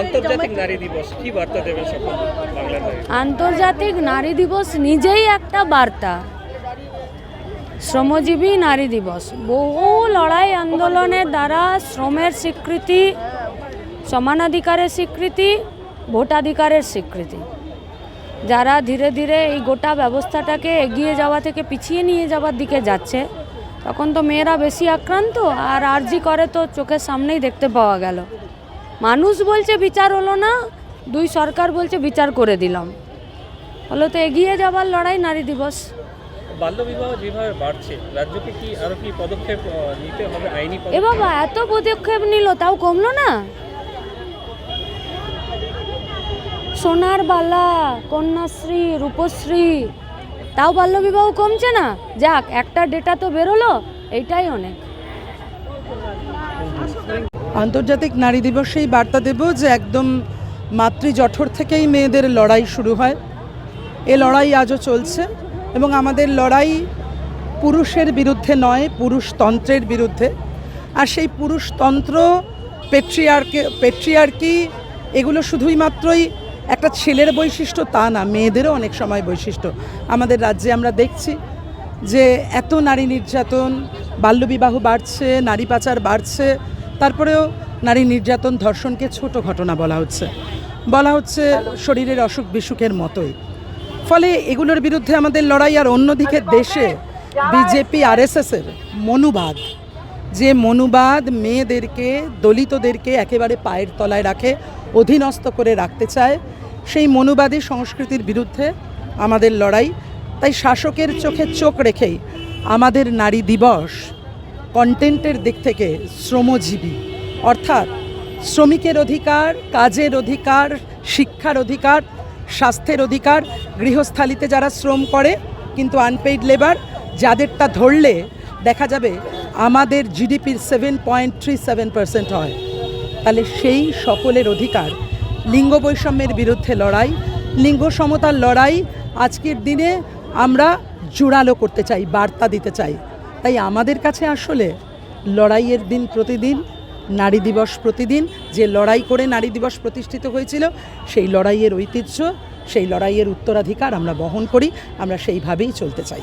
আন্তর্জাতিক নারী দিবস, কি বার্তা সকল আন্তর্জাতিক নারী দিবস নিজেই একটা বার্তা। শ্রমজীবী নারী দিবস। বহু লড়াই আন্দোলনের দ্বারা শ্রমের স্বীকৃতি, সমানাধিকারের স্বীকৃতি, ভোটাধিকারের স্বীকৃতি। যারা ধীরে ধীরে এই গোটা ব্যবস্থাটাকে এগিয়ে যাওয়া থেকে পিছিয়ে নিয়ে যাওয়ার দিকে যাচ্ছে, তখন তো মেয়েরা বেশি আক্রান্ত, আর আরজি করে তো চোখের সামনেই দেখতে পাওয়া গেল। মানুষ বলছে বিচার হলো না দুই সরকার বলছে বিচার করে দিলাম। হলো তো এগিয়ে যাবার লড়াই নারী দিবস। বাল্যবিবাহ যেভাবে বাড়ছে রাজ্যকে কি আরও কি পদক্ষেপ নিতে হবে আইনি এ বাবা এত পদক্ষেপ নিল তাও কমলো না? সোনার বালা কন্যাশ্রী রূপশ্রী তাও বাল্যবিবাহ কমছে না? যাক একটা ডেটা তো বেরোলো এইটাই অনেক। আন্তর্জাতিক নারী দিবসেই বার্তা দেব যে একদম মাতৃ জঠর থেকেই মেয়েদের লড়াই শুরু হয়। এ লড়াই আজও চলছে এবং আমাদের লড়াই পুরুষের বিরুদ্ধে নয় পুরুষতন্ত্রের বিরুদ্ধে। আর সেই পুরুষতন্ত্র পেট্রিয়ারকে, পেট্রিয়ার্কি, এগুলো শুধুই মাত্রই একটা ছেলের বৈশিষ্ট্য তা না, মেয়েদেরও অনেক সময় বৈশিষ্ট্য। আমাদের রাজ্যে আমরা দেখছি যে এত নারী নির্যাতন বাল্যবিবাহ বাড়ছে, নারী পাচার বাড়ছে, তারপরেও নারী নির্যাতন ধর্ষণকে ছোট ঘটনা বলা হচ্ছে। বলা হচ্ছে শরীরের অসুখ বিসুখের মতোই। ফলে এগুলোর বিরুদ্ধে আমাদের লড়াই আর অন্যদিকে দেশে বিজেপি আর আরএসএসের মনুবাদ। যে মনুবাদ মেয়েদেরকে, দলিতদেরকে একেবারে পায়ের তলায় রাখে, অধীনস্থ করে রাখতে চায়, সেই মনুবাদী সংস্কৃতির বিরুদ্ধে আমাদের লড়াই। তাই শাসকের চোখে চোখ রেখেই আমাদের নারী দিবস কন্টেন্টের দিক থেকে শ্রমজীবী। অর্থাৎ শ্রমিকের অধিকার, কাজের অধিকার, শিক্ষার অধিকার, স্বাস্থ্যের অধিকার, গৃহস্থালিতে যারা শ্রম করে, কিন্তু আনপেইড লেবার যাদেরটা ধরলে দেখা যাবে আমাদের জিডিপির seven point three seven percent হয়। তাহলে সেই সকলের অধিকার লিঙ্গ বৈষম্যের বিরুদ্ধে লড়াই, লিঙ্গ সমতার লড়াই আজকের দিনে আমরা জোরালো করতে চাই, বার্তা দিতে চাই। তাই আমাদের কাছে আসলে লড়াইয়ের দিন প্রতিদিন, নারী দিবস প্রতিদিন, যে লড়াই করে নারী দিবস প্রতিষ্ঠিত হয়েছিল, সেই লড়াইয়ের ঐতিহ্য, সেই লড়াইয়ের উত্তরাধিকার আমরা বহন করি, আমরা সেইভাবেই চলতে চাই।